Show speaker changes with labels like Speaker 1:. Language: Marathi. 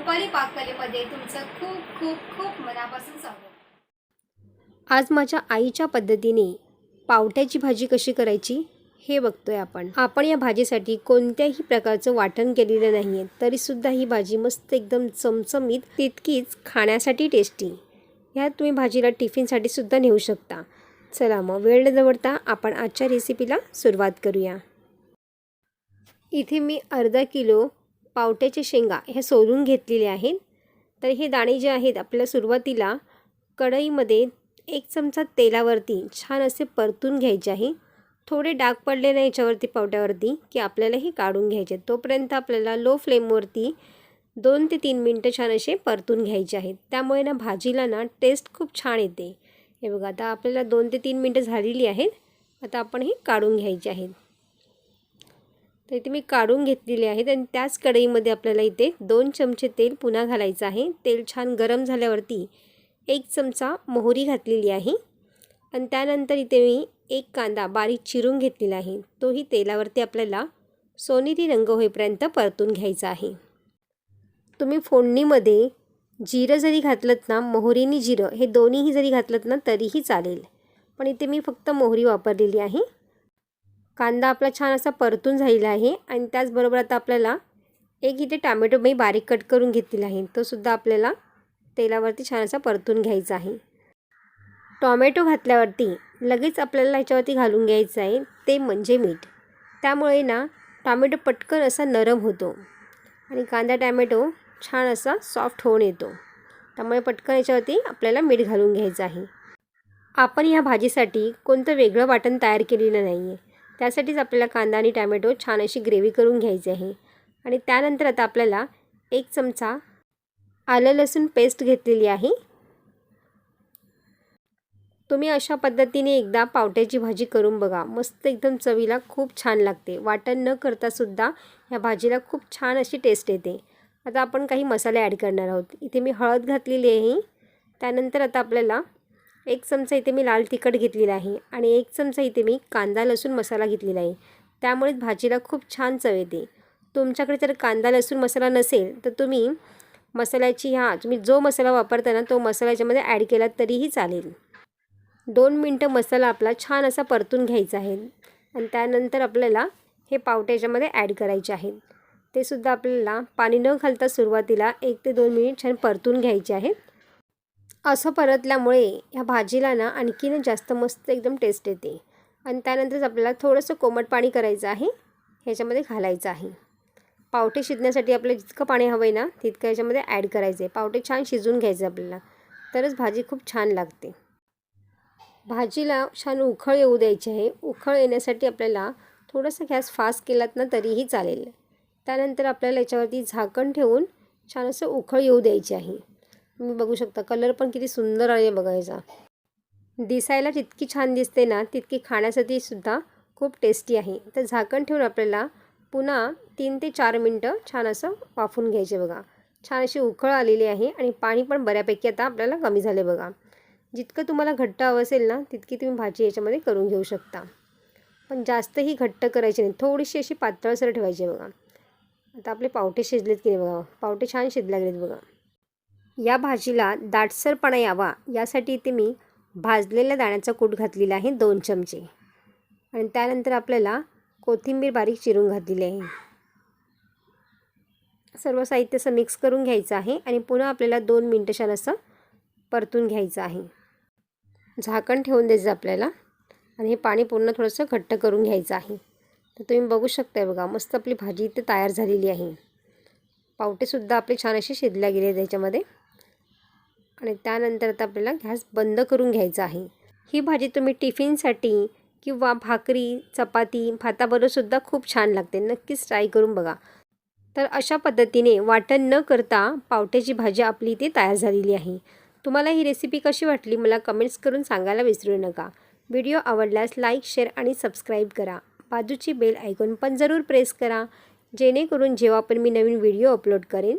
Speaker 1: रुपाली पाककलेमध्ये तुमचं खूप खूप खूप मनापासून स्वागत.
Speaker 2: आज माझ्या आईच्या पद्धतीने पावट्याची भाजी कशी करायची हे बघतोय आपण. आपण या भाजीसाठी कोणत्याही प्रकारचं वाटण केलेलं नाही आहे तरीसुद्धा ही भाजी मस्त एकदम चमचमीत तितकीच खाण्यासाठी टेस्टी ह्या तुम्ही भाजीला टिफिनसाठी सुद्धा नेऊ शकता. चला मग वेळ न दवडता आपण आजच्या रेसिपीला सुरुवात करूया. इथे मी अर्धा किलो पावट्याच्या शेंगा ह्या सोलून घेतलेल्या आहेत. तर हे दाणे जे आहेत आपल्याला सुरुवातीला कढईमध्ये एक चमचा तेलावरती छान असे परतून घ्यायचे आहे. थोडे डाग पडले नाही याच्यावरती पावट्यावरती की आपल्याला हे काढून घ्यायचे. तोपर्यंत आपल्याला लो फ्लेमवरती दोन ते तीन मिनटं छान असे परतून घ्यायचे आहेत. त्यामुळे ना भाजीला ना टेस्ट खूप छान येते. हे बघा आता आपल्याला दोन ते तीन मिनटं झालेली आहेत. आता आपण हे काढून घ्यायचे आहेत. तर इथे मी काढून घेतलेले आहेत आणि त्याच कढईमध्ये आपल्याला इथे दोन चमचे तेल पुन्हा घालायचं आहे. तेल छान गरम झाल्यावरती एक चमचा मोहरी घातलेली आहे. आणि त्यानंतर इथे मी एक कांदा बारीक चिरून घेतलेला आहे. तोही तेलावरती आपल्याला सोनेरी रंग होईपर्यंत परतून घ्यायचा आहे. तुम्ही फोडणीमध्ये जिरं जरी घातलं ना मोहरीनी जिरं हे दोन्हीही जरी घातलं ना तरीही चालेल. पण इथे मी फक्त मोहरी वापरलेली आहे. कांदा आपला छान असा परतून झालेला आहे आणि त्याचबरोबर आता आपल्याला एक इथे टॅमॅटो मी बारीक कट करून घेतलेला आहे. तो सुद्धा आपल्याला तेलावरती छान असा परतून घ्यायचा आहे. टॉमॅटो घातल्यावरती लगेच आपल्याला ह्याच्यावरती घालून घ्यायचं आहे. ते म्हणजे मीठ. त्यामुळे ना टॉमॅटो पटकन असा नरम होतो आणि कांदा टॅमॅटो छान असा सॉफ्ट होऊन येतो. त्यामुळे पटकन याच्यावरती आपल्याला मीठ घालून घ्यायचं आहे. आपण ह्या भाजीसाठी कोणतं वेगळं वाटण तयार केलेलं नाही आहे त्यासाठीच आपल्याला कांदा आणि टॅमॅटो छान अशी ग्रेव्ही करून घ्यायची आहे. आणि त्यानंतर आता आपल्याला एक चमचा आलं लसूण पेस्ट घेतलेली आहे. तुम्ही अशा पद्धतीने एकदा पावट्याची भाजी करून बघा. मस्त एकदम चवीला खूप छान लागते. वाटण न करतासुद्धा ह्या भाजीला खूप छान अशी टेस्ट येते. आता आपण काही मसाले ॲड करणार आहोत. इथे मी हळद घातलेली आहे. त्यानंतर आता आपल्याला एक चमचा इथे मी लाल तिखट घेतलेला आहे आणि एक चमचा इथे मी कांदा लसूण मसाला घेतलेला आहे. त्यामुळेच भाजीला खूप छान चव येते. तुमच्याकडे जर कांदा लसूण मसाला नसेल तर तुम्ही मसाल्याची ह्या तुम्ही जो मसाला वापरता ना तो मसाला याच्यामध्ये ॲड केला तरीही चालेल. दोन मिनटं मसाला आपला छान असा परतून घ्यायचा आहे. आणि त्यानंतर आपल्याला हे पावटे याच्यामध्ये ॲड करायचे आहेत. ते सुद्धा आपल्याला पाणी न घालता सुरुवातीला एक ते दोन मिनिट छान परतून घ्यायचे आहेत. असं परतल्यामुळे ह्या भाजीला ना आणखीन जास्त मस्त एकदम टेस्ट येते. आणि त्यानंतरच आपल्याला थोडंसं कोमट पाणी करायचं आहे ह्याच्यामध्ये घालायचं आहे. पावटे शिजण्यासाठी आपल्याला जितकं पाणी हवं आहे ना तितकं याच्यामध्ये ॲड करायचं आहे पावटे छान शिजून घ्यायचे आपल्याला. तरच भाजी खूप छान लागते. भाजीला छान उखळ येऊ द्यायची आहे. उखळ येण्यासाठी आपल्याला थोडंसं गॅस फास्ट केलात ना तरीही चालेल. त्यानंतर आपल्याला याच्यावरती झाकण ठेवून छान असं उखळ येऊ द्यायची आहे. तुम्ही बघू शकता. कलर पण किती सुंदर आहे बघायचा. दिसायला जितकी छान दिसते ना तितकी खाण्यासाठी सुद्धा खूप टेस्टी आहे. तर झाकण ठेवून आपल्याला पुन्हा तीन ते चार मिनटं छान असं वाफून घ्यायचे बघा. छान अशी उखळ आलेली आहे आणि पाणी पण बऱ्यापैकी आता आपल्याला कमी झाले बघा. जितकं तुम्हाला घट्ट हवं असेल ना तितकी तुम्ही भाजी याच्यामध्ये करून घेऊ शकता. पण जास्तही घट्ट करायची नाही. थोडीशी अशी पातळसर ठेवायची बघा. आता आपले पावटे शिजलेत की नाही बघा. पावटे छान शिजल्या गेलेत बघा. या भाजीला दाटसरपणा यावा यासाठी इथे मी भाजलेल्या दाण्याचा कूट घातलेला आहे दोन चमचे. आणि त्यानंतर आपल्याला कोथिंबीर बारीक चिरून घातलेली आहे. सर्व साहित्य असं मिक्स करून घ्यायचं आहे आणि पुन्हा आपल्याला दोन मिनटं छान असं परतून घ्यायचं आहे. झाकण ठेवून द्यायचं आपल्याला आणि हे पाणी पूर्ण थोडंसं घट्ट करून घ्यायचं आहे. तर तुम्ही बघू शकताय बघा मस्त आपली भाजी इथे तयार झालेली आहे. पावटेसुद्धा आपले छान असे शिजल्या गेले त्याच्यामध्ये आणि त्यानंतर आता आपल्याला गॅस बंद करून घ्यायचा आहे. ही भाजी तुम्ही टिफिनसाठी किंवा भाकरी चपाती भाताबरोबरसुद्धा खूप छान लागते. नक्कीच ट्राय करून बघा. तर अशा पद्धतीने वाटण न करता पावट्याची भाजी आपली इथे तयार झालेली आहे. तुम्हाला ही रेसिपी कशी वाटली मला कमेंट्स करून सांगायला विसरू नका. व्हिडिओ आवडल्यास लाईक शेअर आणि सबस्क्राईब करा. बाजूची बेल ऐकून पण जरूर प्रेस करा. जेणेकरून जेव्हा पण मी नवीन व्हिडिओ अपलोड करेन